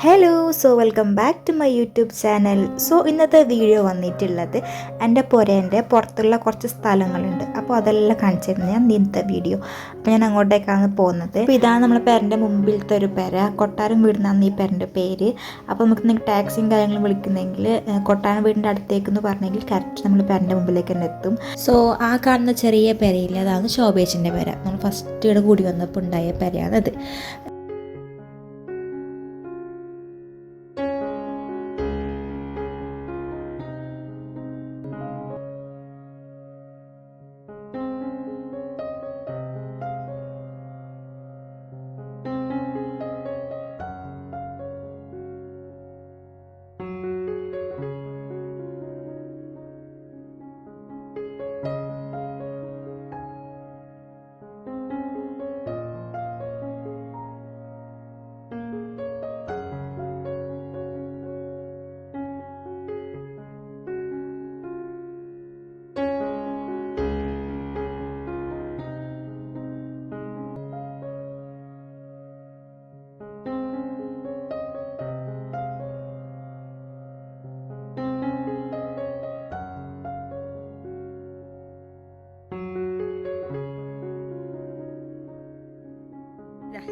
Hello so welcome back to my YouTube channel so ഇന്നത്തെ video വന്നിട്ടുള്ളത് എന്റെ പുരേന്റെ പുറത്തുള്ള കുറച്ച് സ്ഥലങ്ങളുണ്ട്. അപ്പോൾ അതെല്ലാം കാണിച്ചിരുന്നു ഞാൻ ഇന്നത്തെ വീഡിയോ അപ്പോൾ ഞാൻ അങ്ങോട്ടേക്കാണ് പോകുന്നത്. അപ്പോൾ ഇതാണ് നമ്മളെ പേരന്റെ മുമ്പിലത്തെ ഒരു പേര്. കൊട്ടാരം വീടിനാണ് ഈ പേരന്റെ പേര്. അപ്പോൾ നമുക്ക് ടാക്സിയും കാര്യങ്ങളും വിളിക്കുന്നെങ്കിൽ കൊട്ടാരം വീടിന്റെ അടുത്തേക്ക് എന്ന് പറഞ്ഞെങ്കിൽ കറക്റ്റ് നമ്മൾ പേരന്റെ മുമ്പിലേക്ക് തന്നെ എത്തും. സോ ആ കാണുന്ന ചെറിയ പേരയില്ല അതാണ് ശോഭേച്ചിന്റെ പേര്. നമ്മൾ ഫസ്റ്റ് ഇവിടെ കൂടി വന്നപ്പോൾ ഉണ്ടായ പെരയാണത്.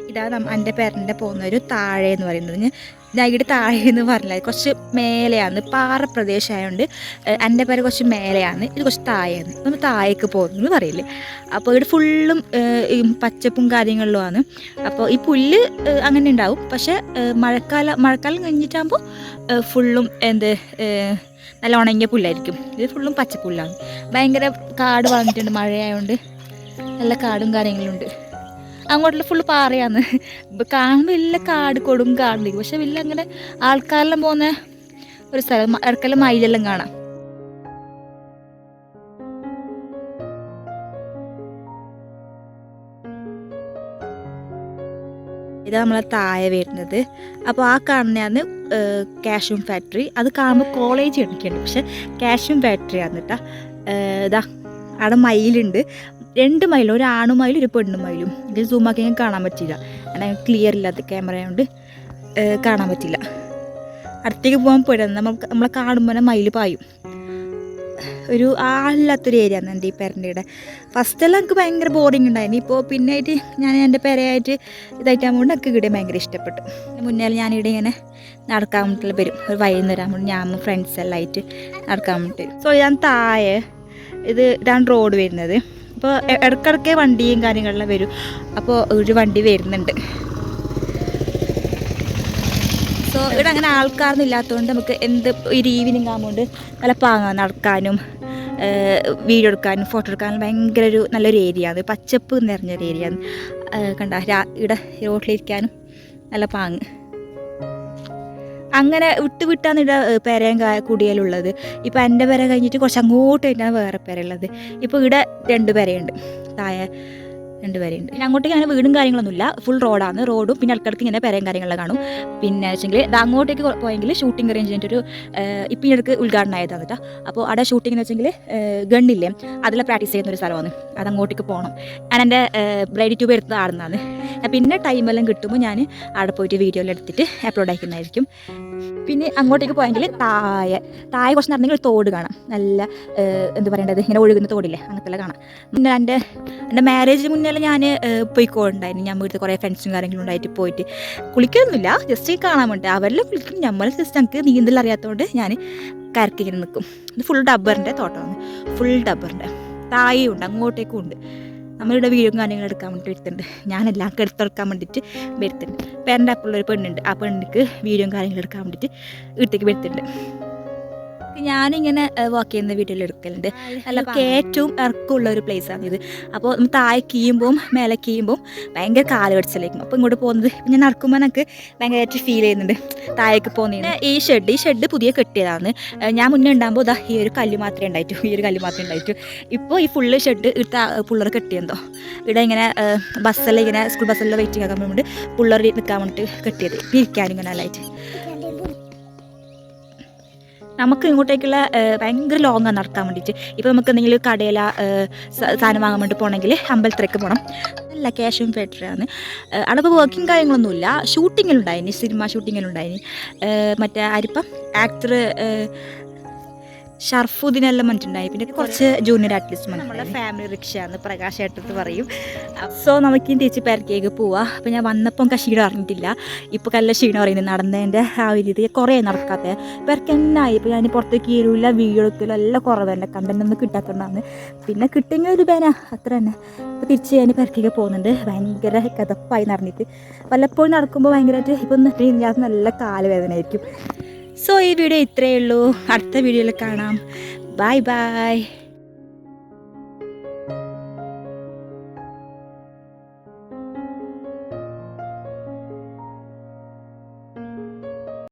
ഇതാണ് എന്റെ പേരന്റെ പോകുന്ന ഒരു താഴെ എന്ന് പറയുന്നത്. ഞങ്ങളുടെ താഴെ എന്ന് പറഞ്ഞാൽ കുറച്ച് മേലെയാണ്. പാറ പ്രദേശമായതുകൊണ്ട് എന്റെ പേര് കുറച്ച് മേലെയാണ്. ഇത് കുറച്ച് താഴെയാണ്. നമ്മൾ താഴേക്ക് പോകുന്നു പറയില്ലേ? അപ്പോൾ ഇവിടെ ഫുള്ളും പച്ചപ്പും കാര്യങ്ങളിലുമാണ്. അപ്പോൾ ഈ പുല്ല് അങ്ങനെ ഉണ്ടാവും. പക്ഷേ മഴക്കാല മഴക്കാലം കഴിഞ്ഞിട്ടാകുമ്പോൾ ഫുള്ളും എന്ത് നല്ല ഉണങ്ങിയ പുല്ലായിരിക്കും. ഇത് ഫുള്ളും പച്ചപ്പുല്ലാണ്. ഭയങ്കര കാട് വളർന്നിട്ടുണ്ട് മഴയായതുകൊണ്ട് നല്ല കാടും കാര്യങ്ങളും ഉണ്ട് അങ്ങോട്ടുള്ള ഫുള്ള് പാറയാണ്. കാണുമ്പോൾ വലിയ കാട് കൊടും കാടുണ്ട് പക്ഷെ വലിയ അങ്ങനെ ആൾക്കാരെല്ലാം പോകുന്ന ഒരു സ്ഥലം ഇടയ്ക്കെല്ലാം മയിലെല്ലാം കാണാം. ഇത് നമ്മളെ താഴെ വരുന്നത്. അപ്പോൾ ആ കാണുന്നതാണ് കാഷ്യൂം ഫാക്ടറി. അത് കാണുമ്പോൾ കോളേജ് എടുക്കുന്നുണ്ട് പക്ഷെ കാഷ്യൂം ഫാക്ടറി ആണ് കേട്ടോ ഇതാ അവിടെ മയിലുണ്ട്. രണ്ട് മൈലും ഒരു ആണുമയിലും ഒരു പെണ്ണു പെണ്ണുമയിലും ഇത് സൂമാക്കി ഞങ്ങൾക്ക് കാണാൻ പറ്റില്ല അങ്ങനെ ക്ലിയർ ഇല്ലാത്ത ക്യാമറ കൊണ്ട് കാണാൻ പറ്റില്ല അടുത്തേക്ക് പോകാൻ പോരാ നമുക്ക് നമ്മളെ കാണുമ്പോൾ തന്നെ മയിൽ പായും. ഒരു ആളില്ലാത്തൊരു ഏരിയ ആണ് എന്റെ ഈ പെരന്റെ ഫസ്റ്റെല്ലാം എനിക്ക് ഭയങ്കര ബോറിങ് ഉണ്ടായിരുന്നു. ഇപ്പോൾ പിന്നെ ആയിട്ട് ഞാൻ എന്റെ പെരയായിട്ട് ഇതായിട്ടാകുമ്പോൾ എനിക്ക് ഇവിടെ ഭയങ്കര ഇഷ്ടപ്പെട്ടു. മുന്നേ ഞാനിവിടെ ഇങ്ങനെ നടക്കാൻ വേണ്ടിയിട്ട് വരും. ഒരു വൈകുന്നേരം ആകുമ്പോൾ ഞാൻ ഫ്രണ്ട്സ് എല്ലാം ആയിട്ട് നടക്കാൻ വേണ്ടിയിട്ട് സോ ഞാൻ താഴെ ഇത് ഇതാണ് റോഡ് വരുന്നത്. അപ്പോൾ ഇടയ്ക്കിടയ്ക്ക് വണ്ടിയും കാര്യങ്ങളെല്ലാം വരും. അപ്പോൾ ഒരു വണ്ടി വരുന്നുണ്ട്. സോ ഇവിടെ അങ്ങനെ ആൾക്കാരൊന്നും ഇല്ലാത്തതുകൊണ്ട് നമുക്ക് എന്ത് ഒരു ഈവനിങ് ആകുമ്പോൾ നല്ല പാങ്ങ നടക്കാനും വീഡിയോ എടുക്കാനും ഫോട്ടോ എടുക്കാനും ഭയങ്കര ഒരു നല്ലൊരു ഏരിയ ആണ്. പച്ചപ്പ് നിറഞ്ഞൊരു ഏരിയ ആണ്. കണ്ട ഇവിടെ റോഡിലിരിക്കാനും നല്ല പാങ്ങ്. അങ്ങനെ വിട്ട് വിട്ടാണ് ഇവിടെ പെരയും കുടിയലുള്ളത്. ഇപ്പം എന്റെ പെര കഴിഞ്ഞിട്ട് കുറച്ച് അങ്ങോട്ട് കഴിഞ്ഞാൽ വേറെ പെരയുള്ളത്. ഇപ്പോൾ ഇവിടെ രണ്ട് പെരയുണ്ട്. താഴെ രണ്ട് പേരുണ്ട് പിന്നെ അങ്ങോട്ടേക്ക് അങ്ങനെ വീടും കാര്യങ്ങളൊന്നുമില്ല. ഫുൾ റോഡാണ് റോഡും പിന്നെ ഇടയ്ക്കിടയ്ക്ക് ഇങ്ങനെ പെരയും കാര്യങ്ങളൊക്കെ കാണും. പിന്നെ വെച്ചെങ്കിൽ അങ്ങോട്ടേക്ക് പോയെങ്കിൽ ഷൂട്ടിംഗ് റേഞ്ചിന്റെ ഒരു ഇപ്പം ഇടയ്ക്ക് ഉദ്ഘാടനം ആയതാണ് കേട്ടോ. അപ്പോൾ അവിടെ ഷൂട്ടിംഗ് എന്ന് വെച്ചെങ്കിൽ ഗണ്ണില്ലേ? അതിലെ പ്രാക്ടീസ് ചെയ്യുന്ന ഒരു സ്ഥലമാണ്. അത് അങ്ങോട്ടേക്ക് പോകണം ഞാൻ എന്റെ ബ്രൈഡ് ട്യൂബ് എടുത്ത് ആടുന്നതാണ് പിന്നെ ടൈമെല്ലാം കിട്ടുമ്പോൾ ഞാൻ അവിടെ പോയിട്ട് വീഡിയോ എല്ലാം എടുത്തിട്ട് അപ്ലോഡ് ആക്കുന്നതായിരിക്കും. പിന്നെ അങ്ങോട്ടേക്ക് പോയെങ്കിൽ തായ തായ കുറച്ച് നടന്നെങ്കിൽ തോട് കാണാം. നല്ല എന്താ പറയേണ്ടത്? ഇങ്ങനെ ഒഴുകുന്ന തോടില്ലേ? അങ്ങനത്തെ കാണാം. പിന്നെ എന്റെ എന്റെ മാരേജിന് മുന്നേ ഞാൻ പോയിക്കോണ്ടായിരുന്നു ഞാൻ വീട്ടിൽ കുറേ ഫ്രണ്ട്സും കാര്യങ്ങളും ഉണ്ടായിട്ട് പോയിട്ട്. കുളിക്കൊന്നുമില്ല ജസ്റ്റ് കാണാൻ വേണ്ടി. അവരെല്ലാം കുളിക്കും നമ്മൾ ജസ്റ്റ് ഞങ്ങൾക്ക് നീന്തൽ അറിയാത്തതുകൊണ്ട് ഞാൻ കരക്ക് ഇങ്ങനെ നിൽക്കും ഇത് ഫുൾ ഡബ്ബറിന്റെ തോട്ടമാണ് ഫുൾ ഡബ്ബറിന്റെ താഴെയും ഉണ്ട് അങ്ങോട്ടേക്കും ഉണ്ട്. നമ്മളിവിടെ വീഡിയോ കാര്യങ്ങൾ എടുക്കാൻ വേണ്ടി വരുത്തുന്നുണ്ട്. ഞാനെല്ലാം എടുത്തെടുക്കാൻ വേണ്ടിയിട്ട് വരുത്തുന്നുണ്ട്. പേരന്റെ അപ്പുള്ള ഒരു പെണ്ണുണ്ട്. ആ പെണ്ണിക്ക് വീഡിയോ കാര്യങ്ങൾ എടുക്കാൻ വേണ്ടിയിട്ട് വീട്ടിലേക്ക് വരുത്തുന്നുണ്ട്. ഞാനിങ്ങനെ വാക്ക് ചെയ്യുന്ന വീട്ടിൽ എടുക്കലുണ്ട്. നല്ല ഏറ്റവും ഇറക്കമുള്ള ഒരു പ്ലേസ് ആണ് ഇത്. അപ്പോൾ നമ്മൾ താഴെ കീയുമ്പോൾ മേലെ കീയുമ്പോൾ ഭയങ്കര കാൽ കടിച്ചിലേക്കും അപ്പോൾ ഇങ്ങോട്ട് പോകുന്നത് ഇപ്പം ഞാൻ നടക്കുമ്പോൾ എനിക്ക് ഭയങ്കരമായിട്ട് ഫീൽ ചെയ്യുന്നുണ്ട്. താഴേക്ക് പോകുന്നതിന്. ഈ ഷെഡ് ഈ ഷെഡ് പുതിയ കെട്ടിയതാണ്. ഞാൻ മുന്നേ ഉണ്ടാകുമ്പോൾ ഇതാ ഈ ഒരു കല്ല് മാത്രമേ ഉണ്ടായിട്ടു ഈ ഒരു കല്ല് മാത്രമേ ഉണ്ടായിട്ടു. ഇപ്പോൾ ഈ ഫുള്ള് ഷെഡ് ഇട്ട പുള്ളർ കെട്ടിയെന്തോ. ഇവിടെ ഇങ്ങനെ ബസ്സെല്ലാം ഇങ്ങനെ സ്കൂൾ ബസ്സെല്ലാം വെയിറ്റിംഗ് ആക്കാൻ വേണ്ടി പുള്ളർ നിൽക്കാൻ വേണ്ടിയിട്ട് കെട്ടിയത്. ഇരിക്കാനും ഇങ്ങനെ നല്ലതായിട്ട്. നമുക്ക് ഇങ്ങോട്ടേക്കുള്ള ഭയങ്കര ലോങ്ങ് നടക്കാൻ വേണ്ടിയിട്ട്. ഇപ്പോൾ നമുക്ക് എന്തെങ്കിലും കടയില സാധനം വാങ്ങാൻ വേണ്ടി പോകണമെങ്കിൽ അമ്പലത്തിലേക്ക് പോകണം നല്ല ക്യാഷും ഫാക്ടറിയാണ് അവിടെ വർക്കിംഗ് കാര്യങ്ങളൊന്നുമില്ല. ഷൂട്ടിങ്ങിലുണ്ടായിന് സിനിമ ഷൂട്ടിങ്ങിലുണ്ടായിന് മറ്റേ ആരിപ്പം ആക്ടർ ഷർഫുദ്ദീനെല്ലാം വന്നിട്ടുണ്ടായി പിന്നെ കുറച്ച് ജൂനിയർ ആർട്ടിസ്റ്റ് നമ്മുടെ ഫാമിലി റിക്ഷയാണ് പ്രകാശ് ഏട്ടത്ത് പറയും. സോ നമുക്ക് തിരിച്ച് പേരക്കേക്ക് പോവാം. അപ്പോൾ ഞാൻ വന്നപ്പം ക്ഷീണം അറിഞ്ഞിട്ടില്ല. ഇപ്പോൾ കല്ല ക്ഷീണം അറിയുന്നത് നടന്നതിന്റെ ആ ഒരു ഇത് കുറേ നടക്കാത്ത. പെരക്കെന്നായി ഇപ്പോൾ ഞാൻ പുറത്തേക്ക് കീഴില്ല വീഡിയോ എടുക്കില്ല എല്ലാം കുറവ്. തന്നെ കണ്ടന്റ് കിട്ടാത്തതുകൊണ്ടാണ് പിന്നെ കിട്ടുമെങ്കിൽ ഒരു പേന. അത്ര തന്നെ. ഇപ്പോൾ തിരിച്ച് ഞാൻ പേർക്കേക്ക് പോകുന്നുണ്ട്. ഭയങ്കര കഥപ്പായി നടന്നിട്ട്. വല്ലപ്പോഴും നടക്കുമ്പോൾ ഭയങ്കരമായിട്ട് ഇപ്പം ഞാൻ നല്ല കാലുവേദന ആയിരിക്കും സോ ഈ വീഡിയോ ഇത്രയേ ഉള്ളൂ. അടുത്ത വീഡിയോയിൽ കാണാം. Bye bye